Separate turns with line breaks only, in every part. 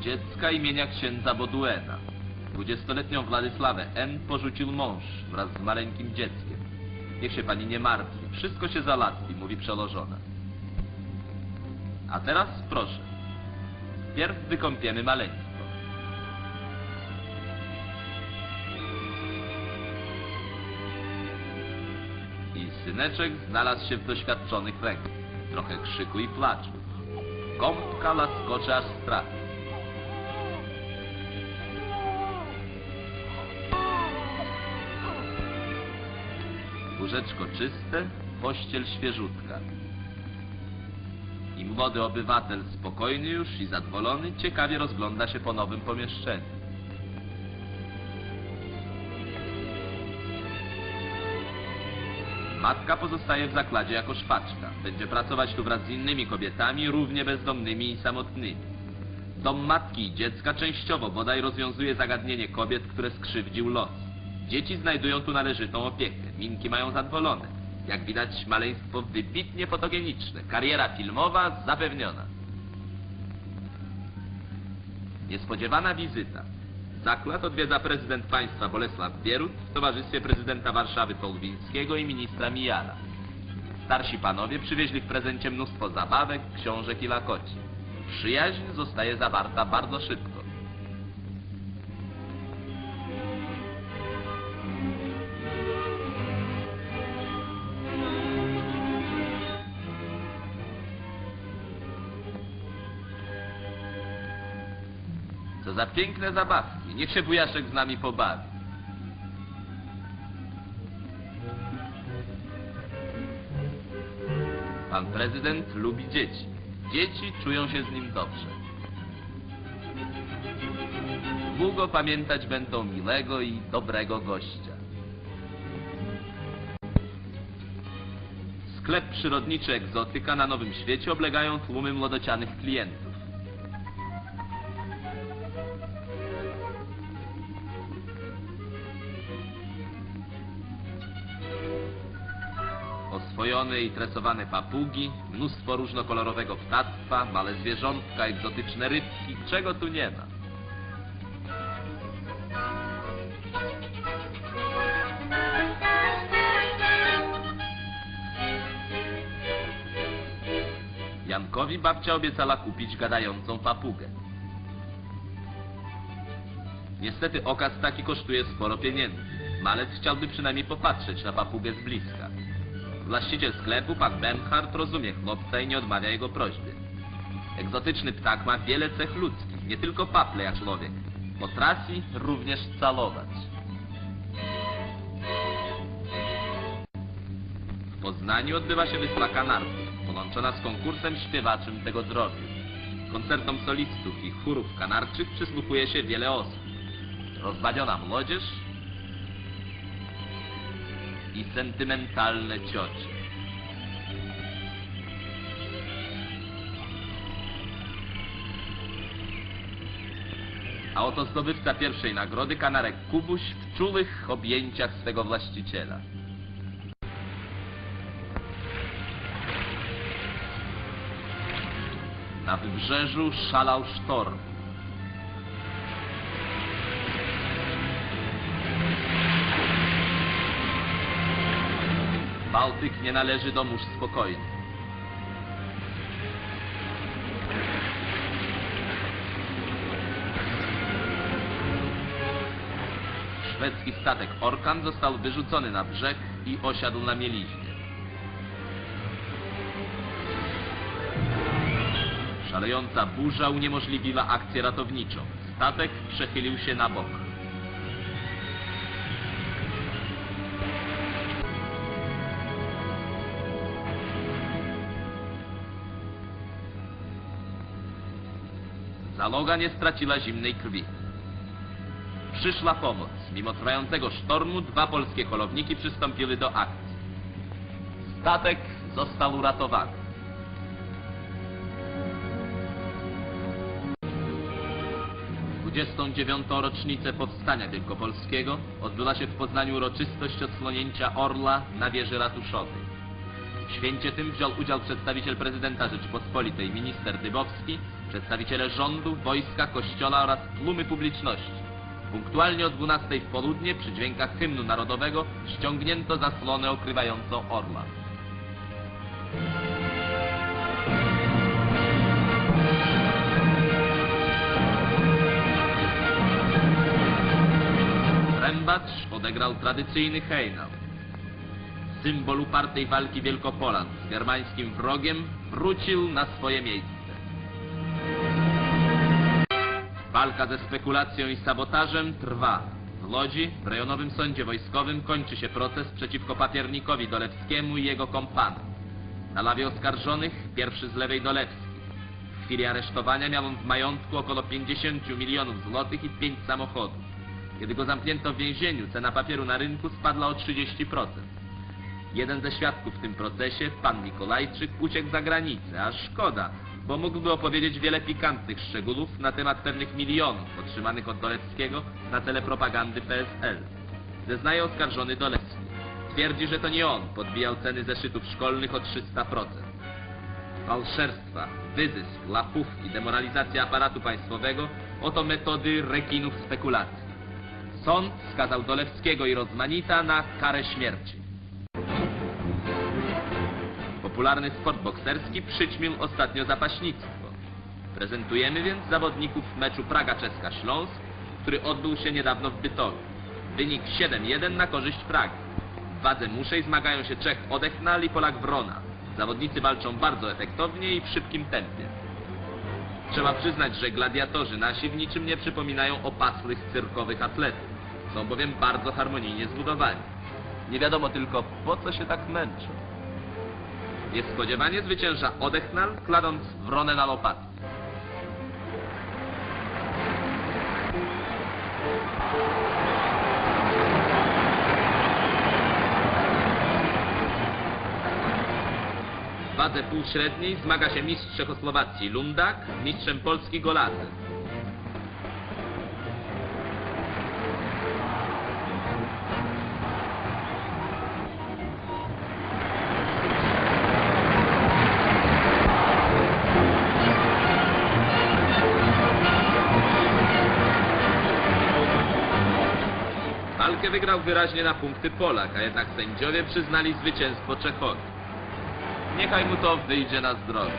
dziecka imienia księdza Boduena. Dwudziestoletnią Władysławę N. porzucił mąż wraz z maleńkim dzieckiem. Niech się pani nie martwi, wszystko się załatwi, mówi przełożona. A teraz proszę. Pierw wykąpiemy maleństwo. I syneczek znalazł się w doświadczonych rękach. Trochę krzyku i płaczu. Gąbka laskocze aż strach. Łóżeczko czyste, pościel świeżutka. I młody obywatel, spokojny już i zadowolony, ciekawie rozgląda się po nowym pomieszczeniu. Matka pozostaje w zakładzie jako szpaczka. Będzie pracować tu wraz z innymi kobietami, równie bezdomnymi i samotnymi. Dom matki i dziecka częściowo bodaj rozwiązuje zagadnienie kobiet, które skrzywdził los. Dzieci znajdują tu należytą opiekę. Minki mają zadowolone. Jak widać, maleństwo wybitnie fotogeniczne. Kariera filmowa zapewniona. Niespodziewana wizyta. Zakład odwiedza prezydent państwa Bolesław Bierut w towarzystwie prezydenta Warszawy Polwińskiego i ministra Mijara. Starsi panowie przywieźli w prezencie mnóstwo zabawek, książek i lakoci. Przyjaźń zostaje zawarta bardzo szybko. Za piękne zabawki. Niech się wujaszek z nami pobawi. Pan prezydent lubi dzieci. Dzieci czują się z nim dobrze. Długo pamiętać będą milego i dobrego gościa. Sklep przyrodniczy Egzotyka na Nowym Świecie oblegają tłumy młodocianych klientów. Oswojone i tresowane papugi, mnóstwo różnokolorowego ptactwa, małe zwierzątka, egzotyczne rybki, czego tu nie ma. Jankowi babcia obiecała kupić gadającą papugę. Niestety okaz taki kosztuje sporo pieniędzy. Malec chciałby przynajmniej popatrzeć na papugę z bliska. Właściciel sklepu, pan Bernhard, rozumie chłopca i nie odmawia jego prośby. Egzotyczny ptak ma wiele cech ludzkich, nie tylko paple jak człowiek. Potrafi również calować. W Poznaniu odbywa się wyspa Kanarków, połączona z konkursem śpiewaczym tego drobiu. Koncertom solistów i chórów kanarczych przysłuchuje się wiele osób. Rozbawiona młodzież i sentymentalne ciocie. A oto zdobywca pierwszej nagrody, kanarek Kubuś, w czułych objęciach swego właściciela. Na wybrzeżu szalał sztorm. Bałtyk nie należy do mórz spokojnych. Szwedzki statek Orkan został wyrzucony na brzeg i osiadł na mieliźnie. Szalejąca burza uniemożliwiła akcję ratowniczą. Statek przechylił się na bok. Załoga nie straciła zimnej krwi. Przyszła pomoc. Mimo trwającego sztormu dwa polskie holowniki przystąpiły do akcji. Statek został uratowany. W 29. rocznicę Powstania Wielkopolskiego odbyła się w Poznaniu uroczystość odsłonięcia orla na wieży ratuszowej. Święcie tym wziął udział przedstawiciel prezydenta Rzeczypospolitej, minister Dybowski, przedstawiciele rządu, wojska, kościoła oraz tłumy publiczności. Punktualnie o 12 w południe przy dźwiękach hymnu narodowego ściągnięto zasłonę okrywającą orła. Rębacz odegrał tradycyjny hejnał. Symbol upartej walki Wielkopolan z germańskim wrogiem wrócił na swoje miejsce. Walka ze spekulacją i sabotażem trwa. W Łodzi, w rejonowym sądzie wojskowym, kończy się proces przeciwko papiernikowi Dolewskiemu i jego kompanom. Na lawie oskarżonych pierwszy z lewej Dolewski. W chwili aresztowania miał on w majątku około 50 milionów złotych i 5 samochodów. Kiedy go zamknięto w więzieniu, cena papieru na rynku spadła o 30%. Jeden ze świadków w tym procesie, pan Nikolajczyk, uciekł za granicę, a szkoda, bo mógłby opowiedzieć wiele pikantnych szczegółów na temat pewnych milionów otrzymanych od Doleckiego na cele propagandy PSL. Zeznaje oskarżony Dolecki. Twierdzi, że to nie on podbijał ceny zeszytów szkolnych o 300%. Fałszerstwa, wyzysk, łapów i demoralizacja aparatu państwowego oto metody rekinów spekulacji. Sąd skazał Dolewskiego i Rozmanita na karę śmierci. Popularny sport bokserski przyćmił ostatnio zapaśnictwo. Prezentujemy więc zawodników meczu Praga-Czeska-Śląsk, który odbył się niedawno w Bytowiu. Wynik 7-1 na korzyść Pragi. W wadze muszej zmagają się Czech Odechnal i Polak Wrona. Zawodnicy walczą bardzo efektownie i w szybkim tempie. Trzeba przyznać, że gladiatorzy nasi w niczym nie przypominają opasłych cyrkowych atletów. Są bowiem bardzo harmonijnie zbudowani. Nie wiadomo tylko, po co się tak męczą. Niespodziewanie zwycięża Odechnal, kladąc wronę na lopatki. W wadze półśredniej zmaga się mistrz Czechosłowacji Lundak mistrzem Polski Golazy. Walkę wygrał wyraźnie na punkty Polak, a jednak sędziowie przyznali zwycięstwo Czechowi. Niechaj mu to wyjdzie na zdrowie.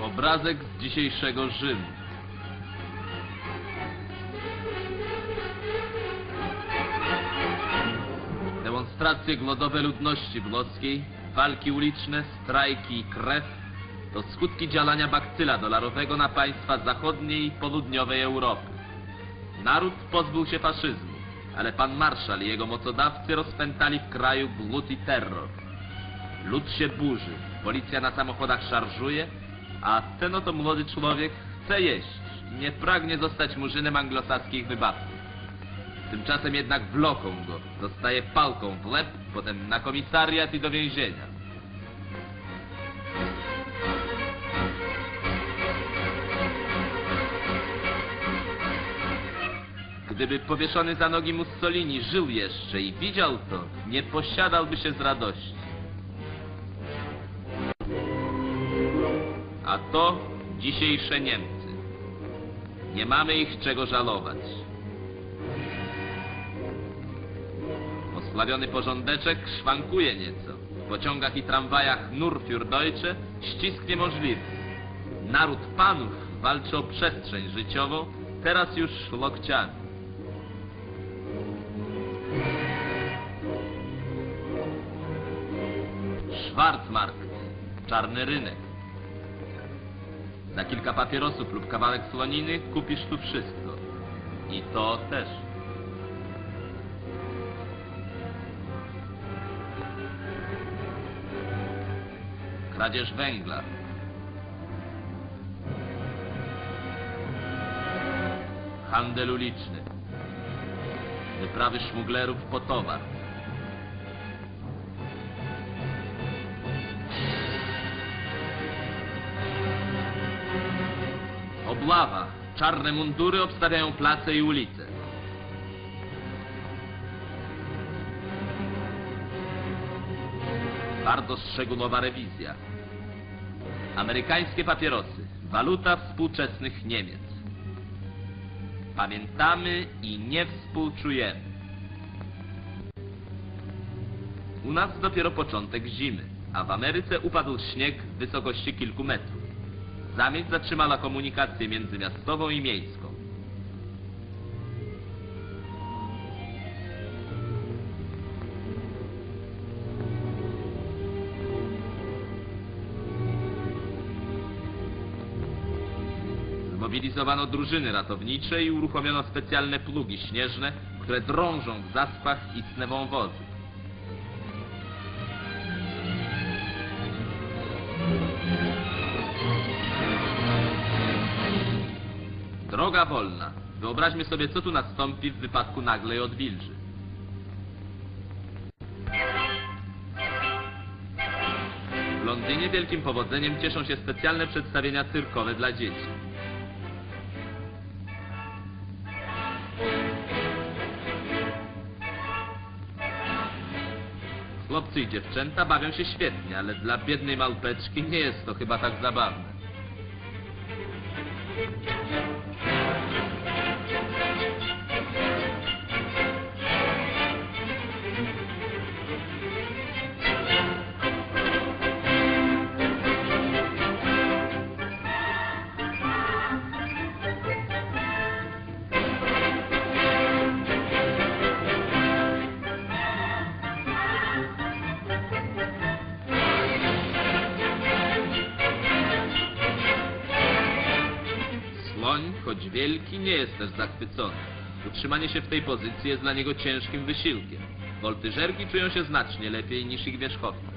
Obrazek z dzisiejszego Rzymu. Demonstracje głodowe ludności włoskiej, walki uliczne, strajki i krew to skutki działania bakcyla dolarowego na państwa zachodniej i południowej Europy. Naród pozbył się faszyzmu, ale pan marszał i jego mocodawcy rozpętali w kraju głód i terror. Lud się burzy, policja na samochodach szarżuje, a ten oto młody człowiek chce jeść, nie pragnie zostać murzynem anglosaskich wybawców. Tymczasem jednak wloką go, dostaje pałką w łeb, potem na komisariat i do więzienia. Gdyby powieszony za nogi Mussolini żył jeszcze i widział to, nie posiadałby się z radości. A to dzisiejsze Niemcy. Nie mamy ich czego żalować. Osławiony porządeczek szwankuje nieco. W pociągach i tramwajach nur für Deutsche ścisk niemożliwy. Naród panów walczy o przestrzeń życiową, teraz już lokciami. Schwarzmarkt, czarny rynek. Za kilka papierosów lub kawałek słoniny kupisz tu wszystko. I to też. Kradzież węgla. Handel uliczny. Wyprawy szmuglerów po towar. Obława. Czarne mundury obstawiają place i ulice. Bardzo szczegółowa rewizja. Amerykańskie papierosy. Waluta współczesnych Niemiec. Pamiętamy i nie współczujemy. U nas dopiero początek zimy, a w Ameryce upadł śnieg w wysokości kilku metrów. Zamieć zatrzymała komunikację międzymiastową i miejską. Zmobilizowano drużyny ratownicze i uruchomiono specjalne plugi śnieżne, które drążą w zaspach istne wąwozy. Droga wolna. Wyobraźmy sobie, co tu nastąpi w wypadku nagłej odwilży. W Londynie wielkim powodzeniem cieszą się specjalne przedstawienia cyrkowe dla dzieci. Chłopcy i dziewczęta bawią się świetnie, ale dla biednej małpeczki nie jest to chyba tak zabawne. Słoń, choć wielki, nie jest też zachwycony. Utrzymanie się w tej pozycji jest dla niego ciężkim wysiłkiem. Woltyżerki czują się znacznie lepiej niż ich wierzchowcy.